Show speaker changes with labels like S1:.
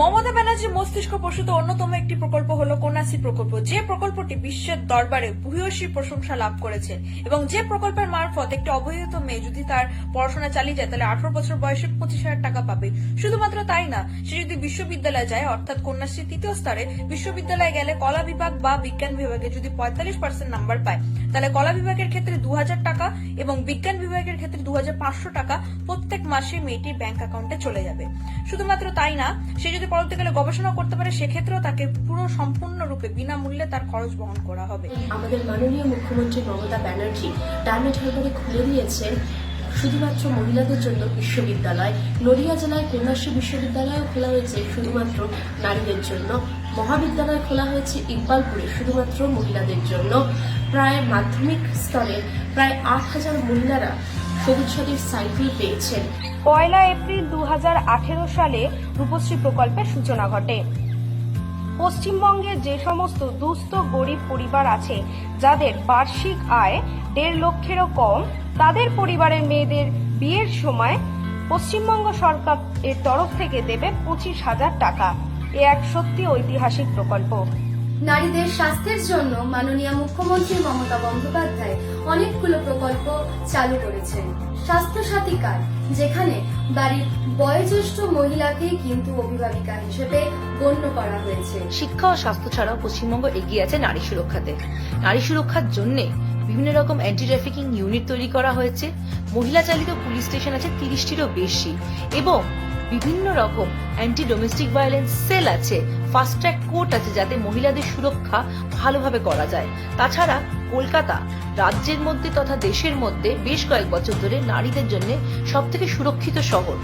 S1: মমতা ব্যানার্জি মস্তিষ্ক প্রসূত অন্যতম একটি প্রকল্প হল কন্যাশ্রী প্রকল্প। যে প্রকল্পটি বিশ্বের দরবারে ভূয়সী প্রশংসা লাভ করেছে এবং যে প্রকল্পের মারফত একটি অবহিত মেয়ে যদি তার পড়াশোনা চালিয়ে যায়, তাহলে আঠারো বছর বয়সে পঁচিশ হাজার টাকা পাবে। শুধুমাত্র তাই না, সে যদি বিশ্ববিদ্যালয়ে যায়, অর্থাৎ কন্যাশ্রী তৃতীয় স্তরে বিশ্ববিদ্যালয়ে গেলে কলা বিভাগ বা বিজ্ঞান বিভাগে যদি পঁয়তাল্লিশ পার্সেন্ট নাম্বার পায়, তাহলে কলা বিভাগের ক্ষেত্রে দু হাজার টাকা এবং বিজ্ঞান বিভাগের ক্ষেত্রে দু টাকা প্রত্যেক মাসে মেয়েটির ব্যাংক অ্যাকাউন্টে চলে যাবে। শুধুমাত্র তাই না, সে যদি পরবর্তীকালে গবেষণা করতে পারে, সেক্ষেত্রেও তাকে পুরো সম্পূর্ণরূপে বিনামূল্যে তার খরচ বহন করা হবে।
S2: আমাদের মাননীয় মুখ্যমন্ত্রী মমতা ব্যানার্জি ডায়মন্ড হারবারে খুলে দিয়েছেন শুধুমাত্র মহিলাদের জন্য বিশ্ববিদ্যালয়। নদিয়া জেলায় কন্যাশ্রী বিশ্ববিদ্যালয়ও খোলা হয়েছে, শুধুমাত্র নারীদের জন্য। মহাবিদ্যালয় খোলা হয়েছে ইকবালপুরে, শুধুমাত্র মহিলাদের জন্য। প্রায় মাধ্যমিক স্তরে প্রায় আট হাজার মহিলারা সবুজ সাইকেল পেয়েছেন।
S3: পয়লা এপ্রিল দু হাজার আঠেরো সালে রূপশ্রী প্রকল্পের সূচনা ঘটে। পশ্চিমবঙ্গে যে সমস্ত দুস্থ, গরিব পরিবার আছে, যাদের বার্ষিক আয় দেড় লক্ষেরও কম, তাদের পরিবারের মেয়েদের বিয়ের সময় পশ্চিমবঙ্গ সরকার এর তরফ থেকে দেবে পঁচিশ হাজার টাকা। এ এক সত্যি ঐতিহাসিক প্রকল্প।
S4: নারীদের স্বাস্থ্যের জন্য মাননীয় মুখ্যমন্ত্রী মমতা বন্দ্যোপাধ্যায় অনেকগুলো প্রকল্প চালু করেছেন। স্বাস্থ্য সাথী কার্ড, যেখানে বাড়ির বয়োজ্যেষ্ঠ মহিলাকে কিন্তু অভিভাবিকা হিসেবে গণ্য করা হয়েছে।
S5: শিক্ষা ও স্বাস্থ্য ছাড়াও পশ্চিমবঙ্গ এগিয়ে আছে নারী সুরক্ষাতে। নারী সুরক্ষার জন্য বিভিন্ন রকম অ্যান্টি ট্রাফিকিং ইউনিট তৈরি করা হয়েছে। মহিলা চালিত পুলিশ স্টেশন আছে তিরিশটিরও বেশি। এবং বিভিন্ন রকম অ্যান্টি ডোমেস্টিক ভায়োলেন্স সেল আছে ফাস্ট ট্র্যাক কোর্ট আছে যাতে মহিলাদের সুরক্ষা ভালোভাবে করা যায়। তাছাড়া কলকাতা রাজ্যের মধ্যে তথা দেশের মধ্যে বেশ কয়েক বছর ধরে নারীদের জন্য সবথেকে সুরক্ষিত শহর।